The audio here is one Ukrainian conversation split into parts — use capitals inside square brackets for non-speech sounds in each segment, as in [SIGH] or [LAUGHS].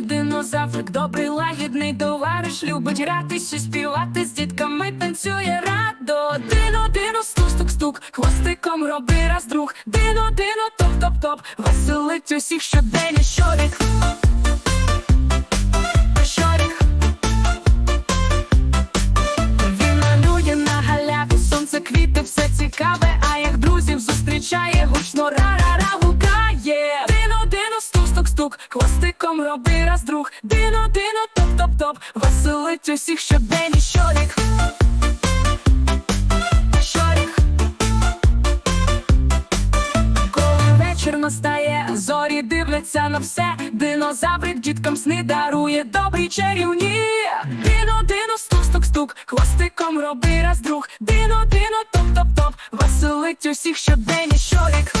динозаврик, добрий лагідний товариш, любить гратися, співати з дітками, танцює радо. Дино, дино, стук, стук, стук, хвостиком роби раз друг. Дино, дино, топ, топ, топ, веселить усіх щодень. Щорік. Стук, хвостиком роби раз друг. Дино, дино, топ, топ, топ, веселить усіх щодень і щорік. Щорік. Коли вечір настає, зорі дивляться на все. Динозаврик діткам сни дарує добрі чарівні. Дино, дино, стук, стук, стук, хвостиком роби раз друг. Дино, дино, топ, топ, топ, веселить усіх щодень і. Щорік.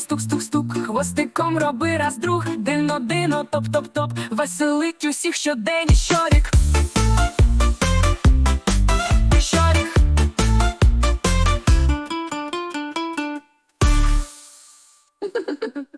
стук-стук-стук, хвостиком роби раз друг, дино, дино, топ-топ-топ, веселить усіх щодень і щорік. Щорік. Ha [LAUGHS]